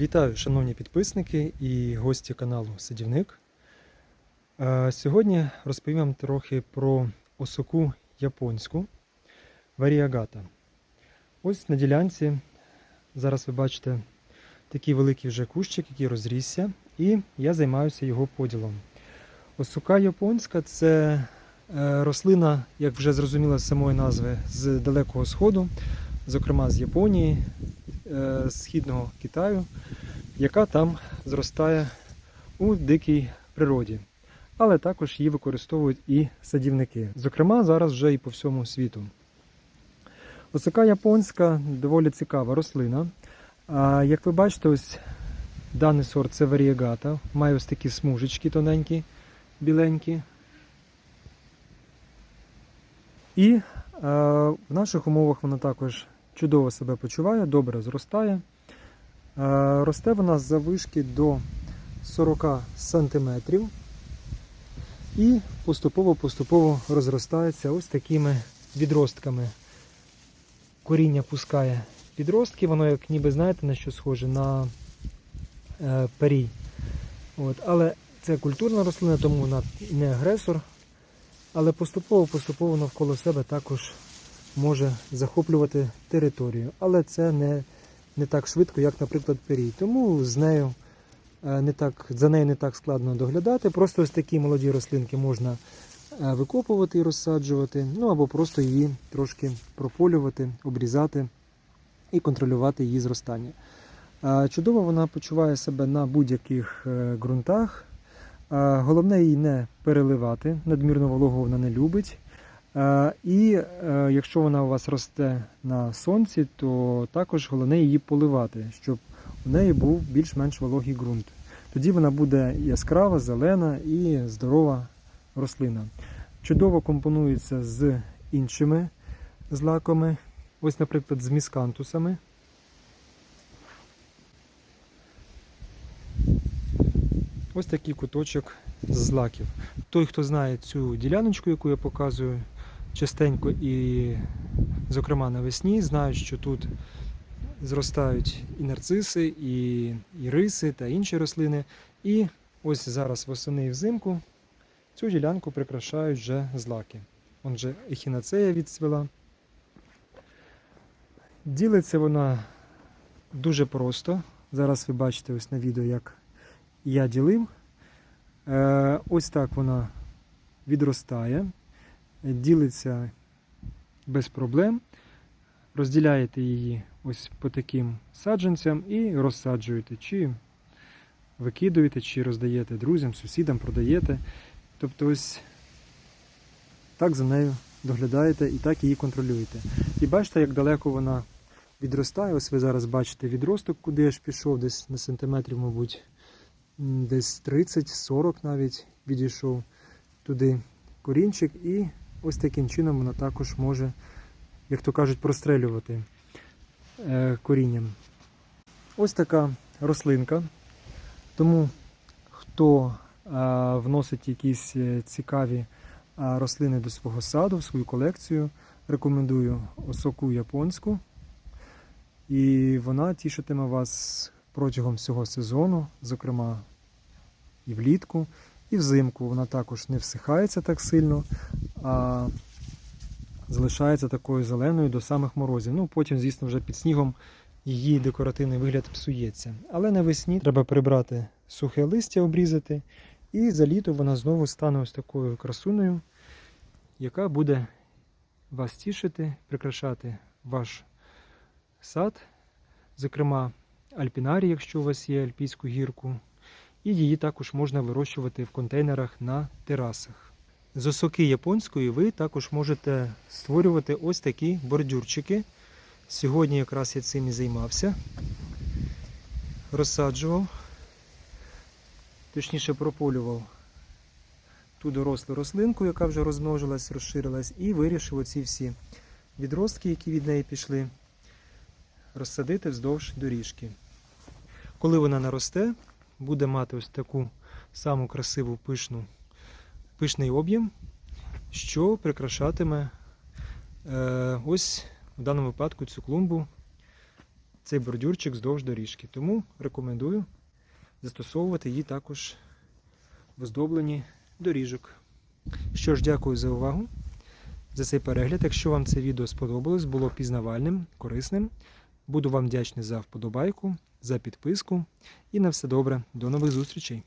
Вітаю, шановні підписники і гості каналу Садівник. Е, Сьогодні розповім вам трохи про осоку японську варіагата. Ось на ділянці зараз ви бачите такий великий вже кущик, який розрісся, і я займаюся його поділом. Осока японська це е, рослина, як вже зрозуміло з самої назви, з Далекого Сходу, зокрема з Японії, Східного Китаю, яка там зростає у дикій природі. Але також її використовують і садівники. Зокрема, зараз вже і по всьому світу. Осока японська доволі цікава рослина. А, як ви бачите, ось даний сорт це варієгата. Має ось такі смужечки тоненькі, біленькі. І е, в наших умовах вона також чудово себе почуває, добре зростає. Е, росте вона з завишки до 40 см і поступово-поступово розростається ось такими відростками. Коріння пускає відростки, воно як ніби знаєте на що схоже на е, перій. От, але це культурна рослина, тому вона не агресор. Але поступово-поступово навколо себе також може захоплювати територію. Але це не, не так швидко, як, наприклад, перій. Тому з нею е, не так, за нею не так складно доглядати. Просто ось такі молоді рослинки можна е, викопувати і розсаджувати, ну або просто її трошки прополювати, обрізати і контролювати її зростання. Е, Чудово вона почуває себе на будь-яких ґрунтах. Головне її не переливати, надмірну вологу вона не любить. Е, І е, якщо вона у вас росте на сонці, то також головне її поливати, щоб у неї був більш-менш вологий ґрунт. Тоді вона буде яскрава, зелена і здорова рослина. Чудово компонується з іншими злаками. Ось, наприклад, з міскантусами. Ось такий куточок з злаків. Той, хто знає цю діляночку, яку я показую частенько і, зокрема, навесні, знають, що тут зростають і нарциси, і, і риси та інші рослини. І ось зараз восени і взимку цю ділянку прикрашають вже злаки. Он же ехінацея відцвіла. Ділиться вона дуже просто. Зараз ви бачите ось на відео, як я ділив. Е, Ось так вона відростає, ділиться без проблем. Розділяєте її ось по таким саджанцям і розсаджуєте, чи викидуєте, чи роздаєте друзям, сусідам, продаєте. Тобто ось так за нею доглядаєте і так її контролюєте. І бачите, як далеко вона відростає. Ось ви зараз бачите відросток, куди я ж пішов, десь на сантиметрів, мабуть, десь 30-40 навіть відійшов туди корінчик, і ось таким чином вона також може, як то кажуть, прострелювати е, корінням. Ось така рослинка. Тому хто е, вносить якісь е, цікаві рослини до свого саду, в свою колекцію, рекомендую осоку японську. І вона тішитиме вас протягом всього сезону, зокрема і влітку, і взимку. Вона також не всихається так сильно, а залишається такою зеленою до самих морозів. Ну, потім, звісно, вже під снігом її декоративний вигляд псується. Але навесні треба прибрати сухе листя, обрізати, і за літо вона знову стане ось такою красуною, яка буде вас тішити, прикрашати ваш сад, зокрема альпінарій, якщо у вас є альпійську гірку, і її також можна вирощувати в контейнерах на терасах. З осоки японської ви також можете створювати ось такі бордюрчики. Сьогодні якраз я цим і займався. Розсаджував, точніше прополював ту дорослу рослинку, яка вже розмножилась, розширилась, і вирішив оці всі відростки, які від неї пішли, розсадити вздовж доріжки. Коли вона наросте, буде мати ось таку саму красиву пишну, пишний об'єм, що прикрашатиме е, ось в даному випадку цю клумбу цей бордюрчик вздовж доріжки. Тому рекомендую застосовувати її також в оздобленні доріжок. Що ж, дякую за увагу, за цей перегляд. Якщо вам це відео сподобалось, було пізнавальним, корисним, буду вам вдячний за вподобайку, за підписку і на все добре. До нових зустрічей!